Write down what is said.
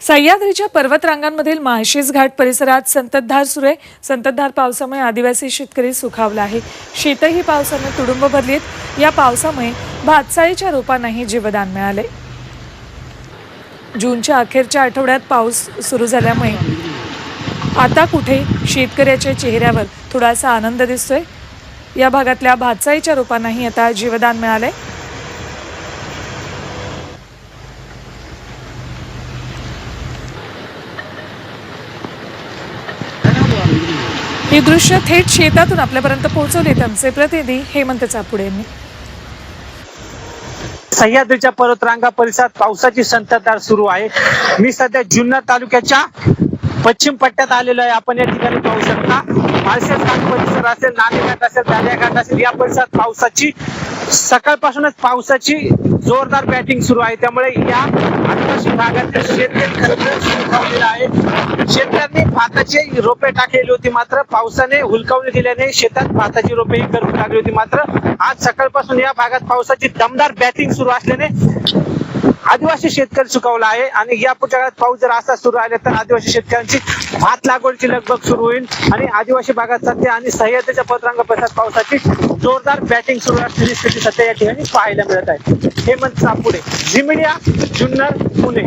सह्याद्रीच्या पर्वतरांगांमधील माळशेज घाट परिसरात संततधार सुरू आहे. संततधार पावसामुळे आदिवासी शेतकरी सुखावला आहे. शेतही पावसानं तुडुंब भरलीत. या पावसामुळे भातसाळीच्या रोपांनाही जीवदान मिळाले जूनच्या अखेरच्या आठवड्यात पाऊस सुरू झाल्यामुळे आता कुठे शेतकऱ्याच्या चेहऱ्यावर थोडासा आनंद दिसतोय. या भागातल्या भातसाळीच्या रोपांनाही आता जीवदान मिळालंय. ही दृश्य थेट शेतातून आपल्यापर्यंत पोहोचवलेत आमचे प्रतिनिधी हेमंत चापुडे यांनी. सह्याद्रीच्या पर्वतरांगा परिसरात पावसाची संततधार सुरू आहे. मी सध्या जुन्नर तालुक्याच्या पश्चिम पट्ट्यात आलेलो आहे. आपण या ठिकाणी पाहू शकता. माळशेज परिसर असेल नाणेघाट असेल दालियाघाट असेल या परिसरात पावसाची सकाळपासूनच पावसाची जोरदार बॅटिंग सुरू आहे. त्यामुळे या आदिवासी भागातील शेतकरी खरंतर आहे. शेतकऱ्यांनी भाताची रोपे टाकलेली होती मात्र पावसाने हुलकावणी दिल्याने शेतात भाताची रोपे ही करून टाकली होती मात्र आज सकाळपासून या भागात पावसाची दमदार बॅटिंग सुरू असल्याने आदिवासी शेतकरी सुकावला आहे आणि या पुढच्या काळात पाऊस जर असा सुरू राहिला तर आदिवासी शेतकऱ्यांची भात लागवडीची लगबग सुरू होईल आणि आदिवासी भागात सध्या आणि सह्याद्रीच्या पत्रांग परिसरात पावसाची जोरदार बॅटिंग सुरू असलेली स्थिती सध्या या ठिकाणी पाहायला मिळत आहे. हेमंत सापुडे झिमिडिया जुन्नर पुणे.